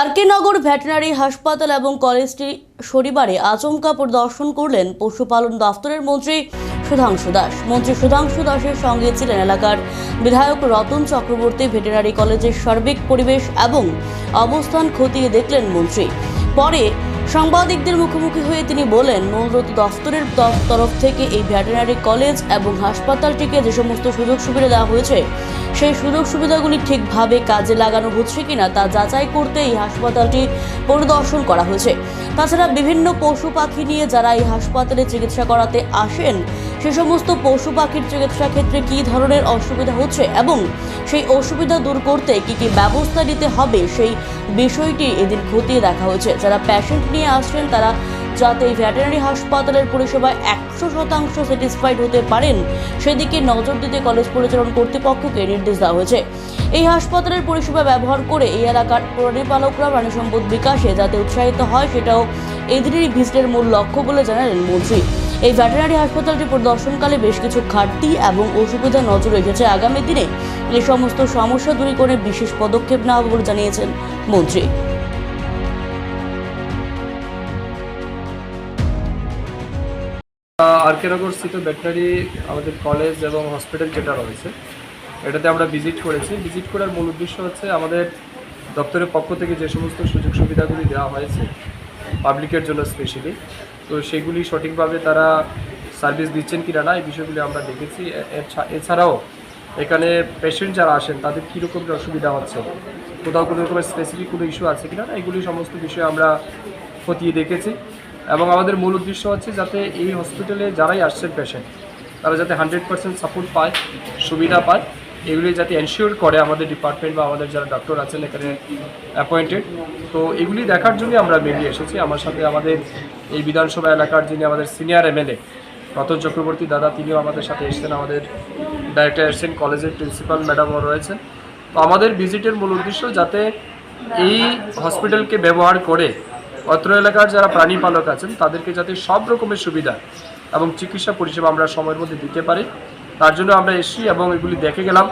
আরকে veterinary হাসপাতাল এবং কলেজটি শনিবারে আচমকা পরিদর্শন করলেন পশুপালন দফতরের মন্ত্রী সুধাংশু দাস। মন্ত্রী সুধাংশু দাসের সঙ্গে ছিলেন এলাকার বিধায়ক রতন চক্রবর্তী ভেটেনারি কলেজের সার্বিক পরিবেশ এবং অবস্থান খতিয়ে দেখলেন মন্ত্রী। পরে সাংবাদিকদের মুখোমুখি হয়ে তিনি বলেন মূলত দফতরের তরফ- থেকে এই ভেটেরিনারি কলেজ এবং হাসপাতালটিকে যে সমস্ত সুযোগ সুবিধা দেওয়া হয়েছে, সেই সুযোগ সুবিধাগুলি ঠিকভাবে কাজে লাগানো হচ্ছে কিনা তা যাচাই করতে এই হাসপাতালটি পরিদর্শন করা হয়েছে। তাছাড়া বিভিন্ন পশু পাখি নিয়ে যারা এই হাসপাতালে চিকিৎসা করাতে আসেন সে সমস্ত পশু পাখির চিকিৎসা ক্ষেত্রে কী ধরনের অসুবিধা হচ্ছে এবং সেই অসুবিধা দূর করতে কী কী ব্যবস্থা নিতে হবে সেই বিষয়টি এদিন খতিয়ে দেখা হয়েছে। যারা প্যাশেন্ট নিয়ে আসছেন, তারা যাতে ভেটেরিনারি হাসপাতালের পরিষেবায় একশো শতাংশ স্যাটিসফাইড হতে পারেন, সেদিকে নজর দিতে কলেজ পরিচালন কর্তৃপক্ষকে নির্দেশ দেওয়া হয়েছে। এই হাসপাতালের পরিষেবা ব্যবহার করে এই এলাকার প্রাণীপালকরা প্রাণী সম্পদ বিকাশে যাতে উৎসাহিত হয়, সেটাও এদিনের এই ভিজিটের মূল লক্ষ্য বলে জানালেন মন্ত্রী। এই ভেটেরিনারি হাসপাতালটি পরিদর্শনকালে বেশ কিছু ঘাটতি এবং অসুবিধা নজরে রেখেছে আগামী দিনে। এই সমস্ত সমস্যা দূরীকরণে বিশেষ পদক্ষেপ নেওয়া হবে বলে জানিয়েছেন মন্ত্রী। আরকেনগর স্থিত ভেটেনারি আমাদের কলেজ এবং হসপিটাল যেটা রয়েছে, এটাতে আমরা ভিজিট করেছি। ভিজিট করার মূল উদ্দেশ্য হচ্ছে আমাদের দপ্তরের পক্ষ থেকে যে সমস্ত সুযোগ সুবিধাগুলি দেওয়া হয়েছে পাবলিকের জন্য স্পেশালি তো সেগুলি সঠিকভাবে তারা সার্ভিস দিচ্ছেন কিনা না এই বিষয়গুলি আমরা দেখেছি। এছাড়াও এখানে পেশেন্ট যারা আসেন, তাদের কীরকম অসুবিধা হচ্ছে? কোথাও কোনো রকমের স্পেসিফিক কোনো ইস্যু আছে কিনা না? এগুলি সমস্ত বিষয়ে আমরা খতিয়ে দেখেছি। এবং আমাদের মূল উদ্দেশ্য হচ্ছে যাতে এই হসপিটালে যারাই আসছেন পেশেন্ট তারা যাতে হান্ড্রেড পার্সেন্ট সাপোর্ট পায়, সুবিধা পায়। এগুলি যাতে এনশিওর করে আমাদের ডিপার্টমেন্ট বা আমাদের যারা ডক্টর আছেন এখানে অ্যাপয়েন্টেড তো এগুলি দেখার জন্যই আমরা বেরিয়ে এসেছি। আমার সাথে আমাদের এই বিধানসভা এলাকার যিনি আমাদের সিনিয়র এমএলএ রতন চক্রবর্তী দাদা, তিনিও আমাদের সাথে এসেছেন। আমাদের ডাইরেক্টর এসেছেন কলেজের প্রিন্সিপাল ম্যাডামও রয়েছেন। তো আমাদের ভিজিটের মূল উদ্দেশ্য যাতে এই হসপিটালকে ব্যবহার করে অত্র এলাকার যারা প্রাণী পালক আছেন, তাদেরকে যাতে সব রকমের সুবিধা এবং চিকিৎসা পরিষেবা আমরা সময়ের মধ্যে দিতে পারি। তার জন্য আমরা এসেছি এবং এগুলি দেখে গেলাম।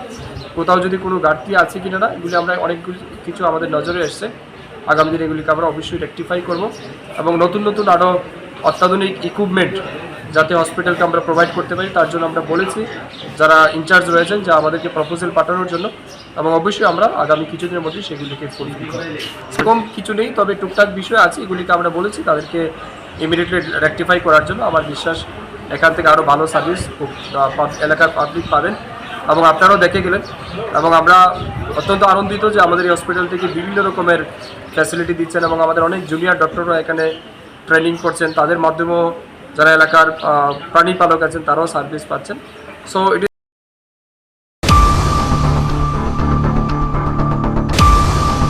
কোথাও যদি কোনো ঘাটতি আছে কিনা না, এগুলি আমরা অনেক কিছু আমাদের নজরে এসছে। আগামী দিনে এগুলিকে আমরা অবশ্যই রেকটিফাই করব এবং নতুন নতুন আরও অত্যাধুনিক ইকুইপমেন্ট যাতে হসপিটালকে আমরা প্রোভাইড করতে পারি, তার জন্য আমরা বলেছি, যারা ইনচার্জ রয়েছেন, যা আমাদেরকে প্রপোজাল পাঠানোর জন্য এবং অবশ্যই আমরা আগামী কিছুদিনের মধ্যে সেগুলিকে ফুলফিল করব। সেরকম কিছু নেই, তবে টুকটাক বিষয় আছে, এগুলিকে আমরা বলেছি, তাদেরকে ইমিডিয়েটলি রেকটিফাই করার জন্য আমার বিশ্বাস এখান থেকে আরও ভালো সার্ভিস এলাকার পাবলিক পাবেন। এবং আপনারাও দেখে গেলেন। এবং আমরা অত্যন্ত আনন্দিত যে আমাদের এই হসপিটাল থেকে বিভিন্ন রকমের ফ্যাসিলিটি দিচ্ছেন এবং আমাদের অনেক জুনিয়র ডক্টররা এখানে ট্রেনিং করছেন। তাদের মাধ্যমেও যারা এলাকার প্রাণী পালক আছেন, তারাও সার্ভিস পাচ্ছেন। সো